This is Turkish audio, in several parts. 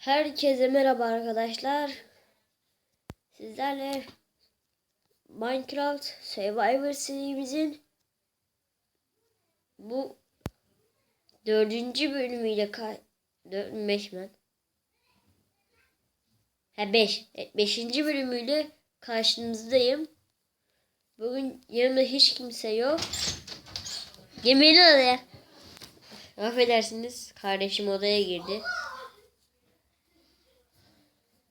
Herkese merhaba arkadaşlar. Sizlerle Minecraft Survivor serimizin bu dördüncü bölümüyle dört beş mi? Ha beş. Evet, beşinci bölümüyle karşınızdayım. Bugün yanımda hiç kimse yok. Yemeğini odaya. Affedersiniz. Kardeşim odaya girdi.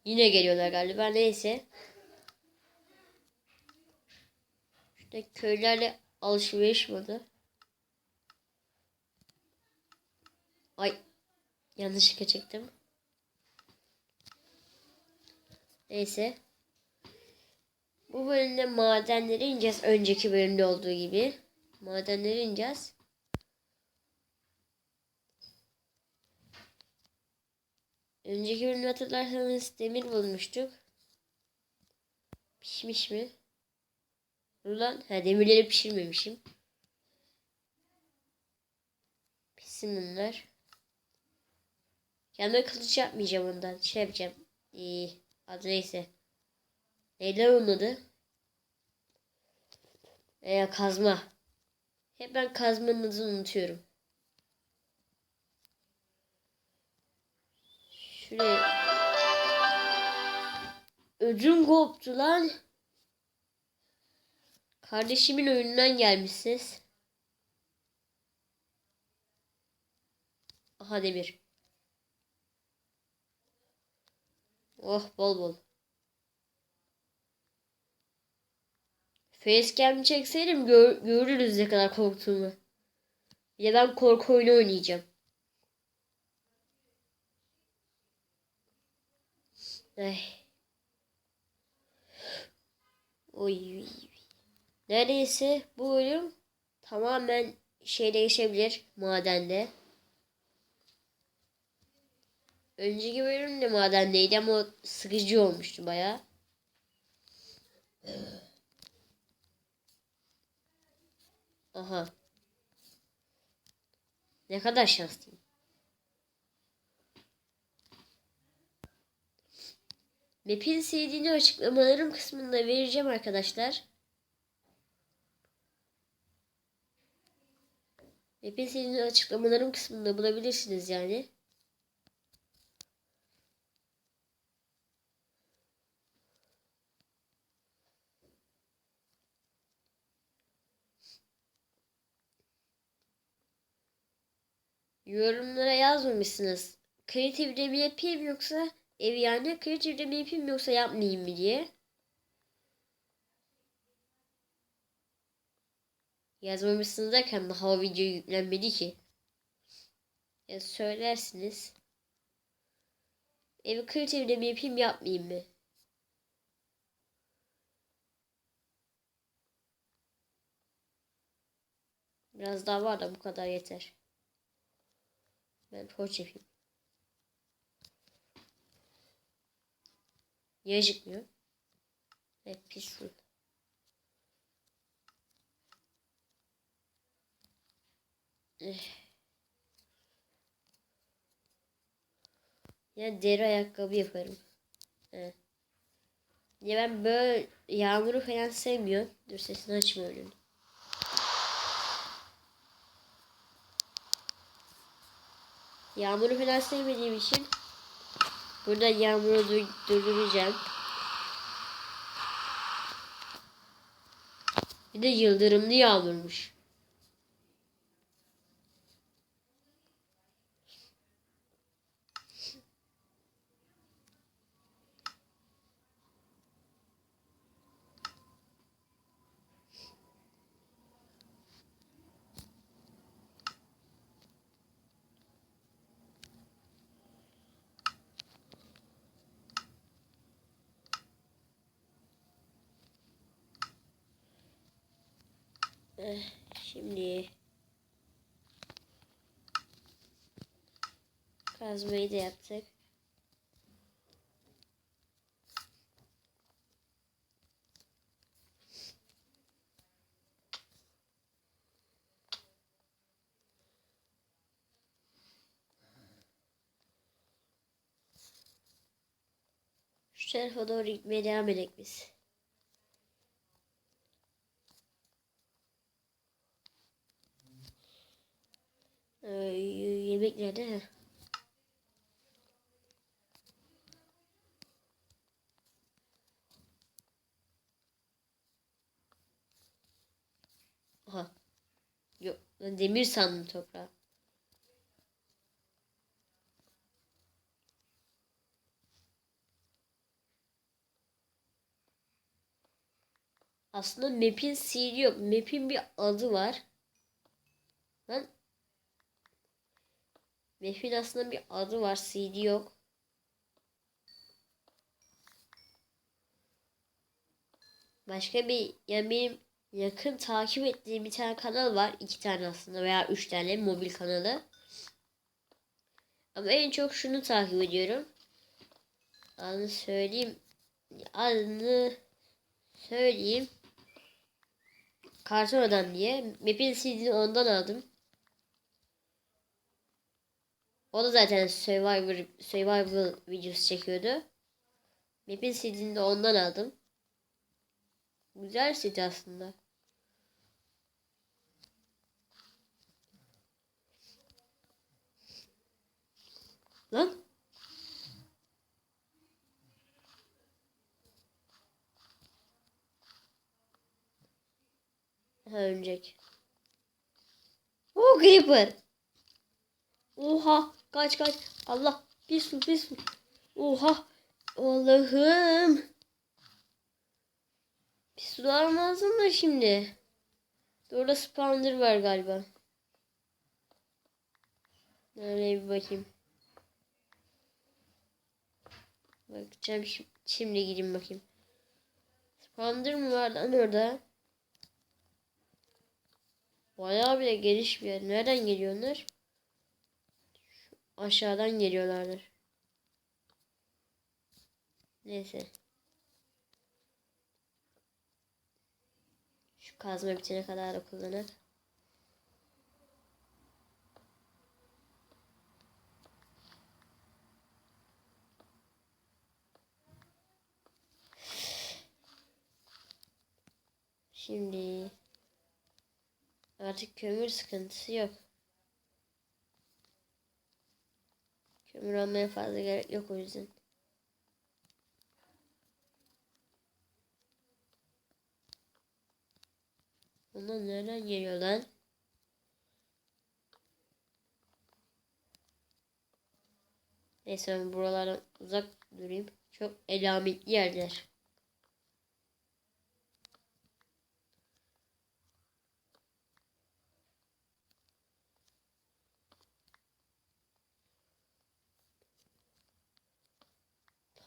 Yine geliyorlar galiba. Neyse. İşte köylerle alışveriş modu. Ay. Yanlışlıkla çektim. Neyse. Bu bölümde madenlere ineceğiz. Önceki bölümde olduğu gibi. Madenlere ineceğiz. Önceki bölümde hatırlarsanız demir bulmuştuk. Pişmiş mi? Ulan ha demirleri pişirmemişim. Pişsin bunlar. Kendime kılıç yapmayacağım ondan. Şey yapacağım. İyi. Adı neyse. Neyden onun adı? Veya kazma. Hep ben kazmanın adını unutuyorum. Şuraya. Ödüm koptu lan. Kardeşimin oyunundan gelmiş ses. Aha demir. Oh bol bol. Facecam çekseydim gör, görürüz ne kadar korktuğumu. Ya ben korku oyunu oynayacağım. Ay. Oy. Neredeyse bu bölüm tamamen şey değişebilir madende. Önceki bölüm de madendeydi ama sıkıcı olmuştu baya. Aha. Ne kadar şanslıyım. Map'in CD'ni açıklamalarım kısmında vereceğim arkadaşlar. Map'in CD'ni açıklamalarım kısmında bulabilirsiniz yani. Yorumlara yazmamışsınız. Kreatifde mi yapayım yoksa ev yani kreatifde mi yapayım yoksa yapmayayım mı diye. Yazmamışsınız derken daha o video yüklenmedi ki. Ya söylersiniz. Evi kreatifde mi yapayım yapmayayım mı? Biraz daha var da bu kadar yeter. Ben torç yapayım. Niye acıkmıyor? Evet pis su. Eh. Yani deri ayakkabı yaparım. Evet. Ya ben böyle yağmuru falan sevmiyorum. Dur sesini açmıyorum. Yağmuru falan sevmediğim için burada yağmuru dur durduracağım. Bir de yıldırımlı yağmurmuş. Eh, Şimdi kazmayı da yaptık. Şu tarafa doğru gitmeye devam edelim biz. Ee, yemek nerede? Aha. Yok. Ben demir sandım toprağı. Aslında map'in CD yok. Map'in bir adı var. Lan Map'in aslında bir adı var. CD yok. Başka bir yani benim yakın takip ettiğim bir tane kanal var. iki tane aslında veya üç tane mobil kanalı. Ama en çok şunu takip ediyorum. Adını söyleyeyim. Adını söyleyeyim. Karton Adam diye. Map'in CD'ni ondan aldım. O da zaten Survivor, Survival videosu çekiyordu. Map'in CD'ni de ondan aldım. Güzel CD aslında. Lan. Ha ölecek. Oh Creeper. Oha kaç kaç. Allah bir su bir su. Oha. Allah'ım. Bir su lazım da şimdi. Orada spawner var galiba. Nereye bir bakayım. Bakacağım şimdi, şimdi gideyim bakayım. Spawner mı var lan orada? Bayağı bile geniş bir yer. Nereden geliyorlar? Aşağıdan geliyorlardır. Neyse. Şu kazma bitene kadar da kullanır. Şimdi artık kömür sıkıntısı yok. Kömür almaya fazla gerek yok o yüzden. Bunlar nereden geliyor lan? Neyse ben buralardan uzak durayım. Çok elametli yerler.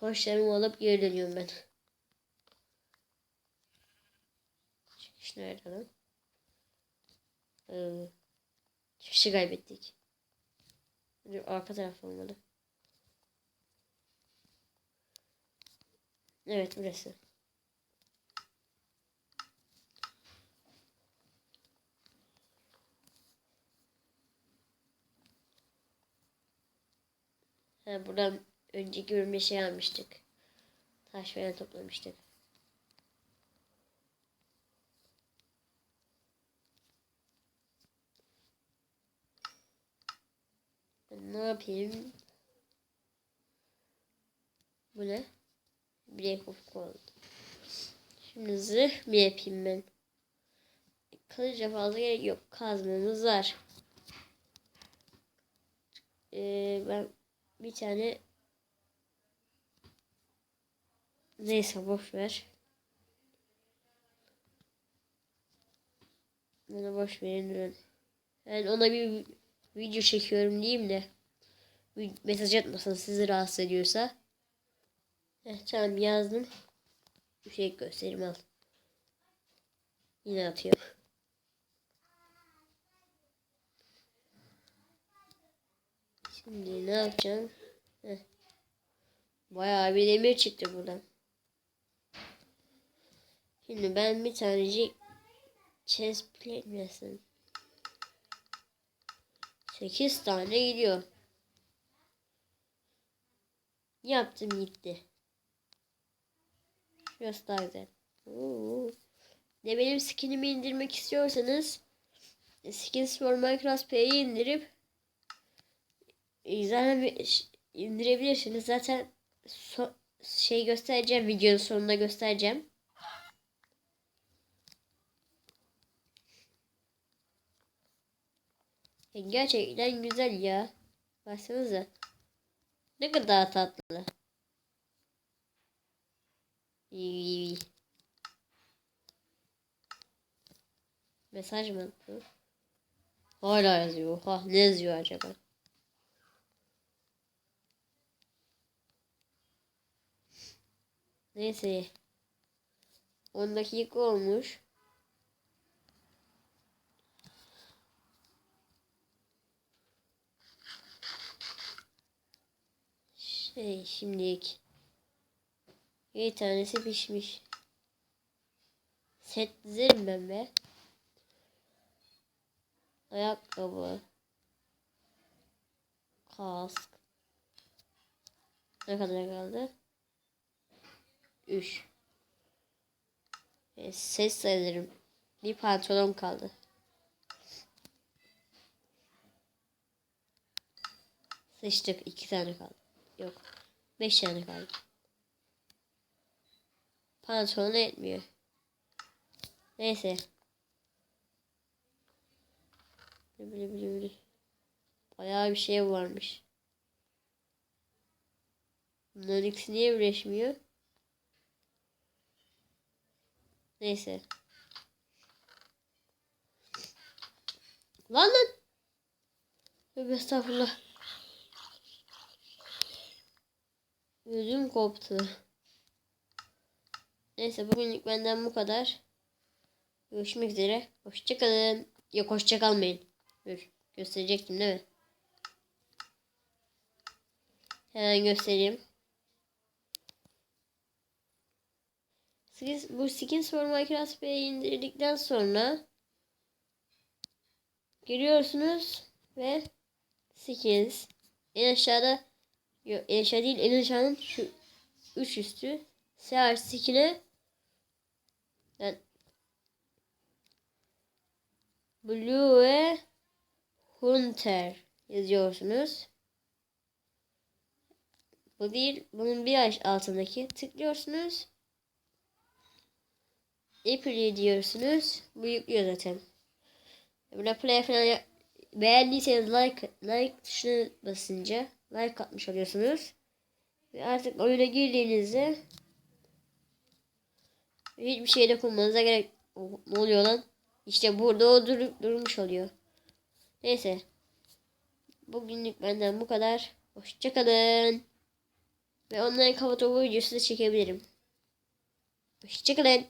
Hoşlarımı alıp geri dönüyorum ben. Çıkış nerede lan? Ee, çıkışı kaybettik. Arka taraf olmalı. Evet burası. Ha, buradan önceki bölümde şey almıştık. Taş falan toplamıştık. Ne yapayım? Bu ne? Break of Gold. Şimdi zırh mı yapayım ben? Kılıca fazla gerek yok. Kazmamız var. Ee, ben bir tane neyse boş ver. Bunu boş verin ben. Yani ona bir video çekiyorum diyeyim de mesaj atmasın sizi rahatsız ediyorsa. Heh, tamam yazdım. Bir şey göstereyim al. Yine atıyor. Şimdi ne yapacağım? Heh. Bayağı bir demir çıktı buradan. Şimdi ben bir tanecik chest plate mesela. 8 tane gidiyor. Yaptım gitti. Güzel. Oo. Ne benim skinimi indirmek istiyorsanız Skins for Minecraft P'yi indirip e, zaten indirebilirsiniz. Zaten so- şey göstereceğim videonun sonunda göstereceğim. Gerçekten güzel ya. Baksanıza. Ne kadar tatlı. Mesaj mı attı? Hala yazıyor. Ha ne yazıyor acaba? Neyse. 10 dakika olmuş. Şey şimdilik bir tanesi pişmiş. Set dizerim ben be. Ayakkabı. Kask. Ne kadar kaldı? 3. E, ses sayılırım. Bir pantolon kaldı. Sıçtık. iki tane kaldı. Yok. Beş tane kaldı. Pantolon etmiyor. Neyse. Bili bili bili. Bayağı bir şey varmış. Bunların ikisi niye birleşmiyor? Neyse. Lan lan. Estağfurullah. Ödüm koptu. Neyse bugünlük benden bu kadar. Görüşmek üzere. Hoşçakalın. Yok hoşça kalmayın. Dur. Gösterecektim değil mi? Hemen göstereyim. Skins, bu Skins for Minecraft B'yi indirdikten sonra giriyorsunuz ve Skins en aşağıda yok en değil en aşağının şu üç üstü sear skin'e yani Blue Hunter yazıyorsunuz. Bu değil. Bunun bir altındaki tıklıyorsunuz. Apple'ye diyorsunuz. Bu yüklüyor zaten. Buna play falan beğendiyseniz like like tuşuna basınca like atmış oluyorsunuz. Ve artık oyuna girdiğinizde hiçbir şey dokunmanıza gerek ne oluyor lan? İşte burada o dur- durmuş oluyor. Neyse. Bugünlük benden bu kadar. Hoşçakalın. Ve onların kafa topu videosu da çekebilirim. Hoşçakalın.